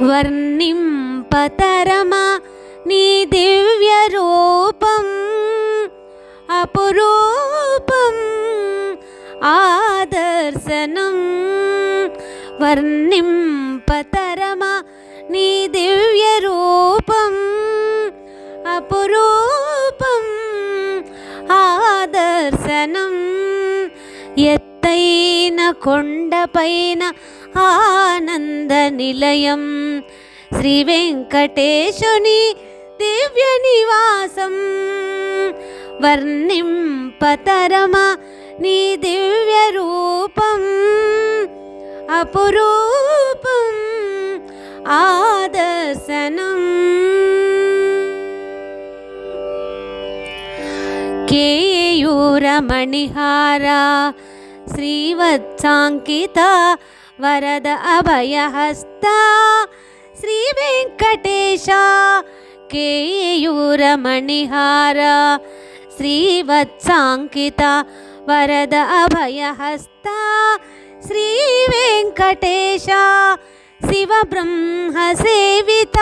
వర్ణింపతరమా నీ దివ్య రూపం అపురూపం ఆదర్శనం. వర్ణింపతరమా నీ దివ్య రూపం అపురూపం ఆదర్శనం. ఎత్ కొండపైన ఆనంద నిలయం. శ్రీ వెంకటేశుని దివ్య నివాసం. వర్ణింపతరమ నీ దివ్య రూపం. అపురూపం ఆదర్శనం. కేయూరమణిహారా శ్రీవత్సాంకిత వరద అభయహస్త శ్రీ వెంకటేశ కేయూరమణిహార శ్రీవత్సాంకిత వరద అభయహస్త శ్రీ వెంకటేశ శివ బ్రహ్మ సేవిత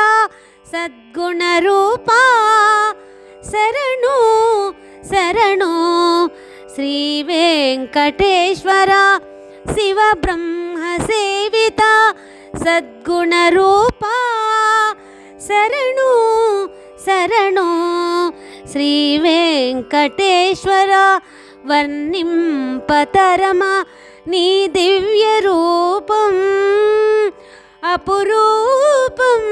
సద్గుణ రూపా శరణు శరణు శ్రీ వెంకటేశ్వర శివ బ్రహ్మ సేవిత సద్గుణ రూపా శరణు శరణు శ్రీ వెంకటేశ్వర వర్ణింపతరమ నీ దివ్య రూపం అపురూపం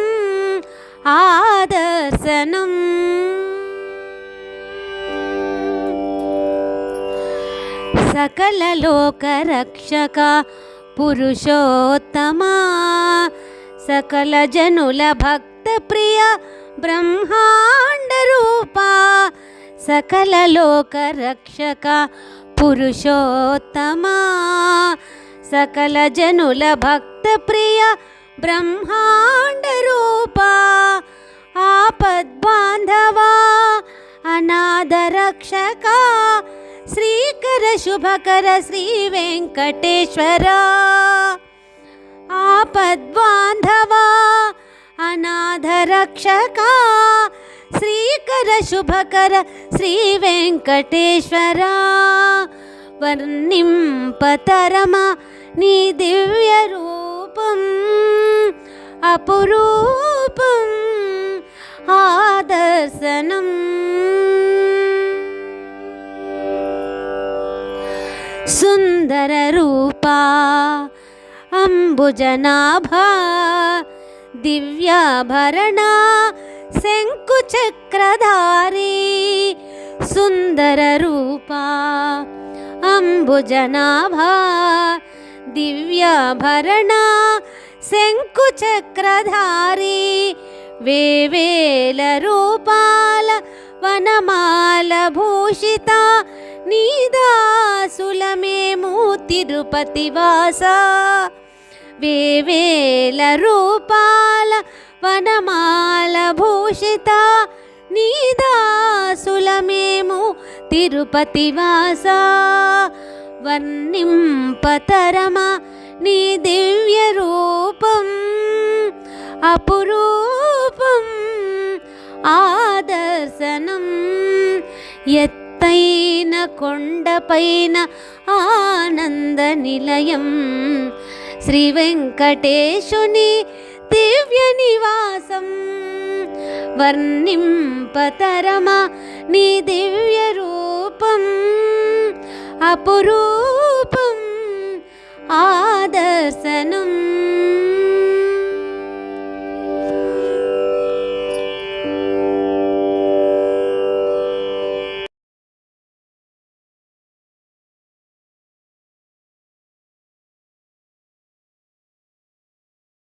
ఆదర్శనం సకల లోక రక్షక పురుషోత్తమా. సకల జనుల భక్త ప్రియ బ్రహ్మాండ రూపా. సకల లోక రక్షక పురుషోత్తమా शुभकर श्रीवेङ्कटेश्वरा आपद्बान्धवा अनाथरक्षका श्रीकर शुभकर श्रीवेङ्कटेश्वरा वर्णिम्पतरम नी दिव्यरूपम् अपुरूपम् आदर्शनम्। వెంకటేశ్వర ఆపద్బాంధవా అనాథ రక్షక శ్రీకర శుభకర శ్రీ వెంకటేశ్వర వర్ణింపతరమా నీ నీదాసులమేము తిరుపతి వాస. వేవేల రూపాల వనమాల భూషిత నీదాసులమేము తిరుపతి వాస. వర్ణింపతరమ నీ దివ్య రూపం అపురూపం ఆదర్శనం. పైన కొండపైన ఆనంద నిలయం. శ్రీ వెంకటేశుని దివ్య నివాసం. వర్ణింపతరమ నీ దివ్య రూపం. అపురూపం ఆదర్శ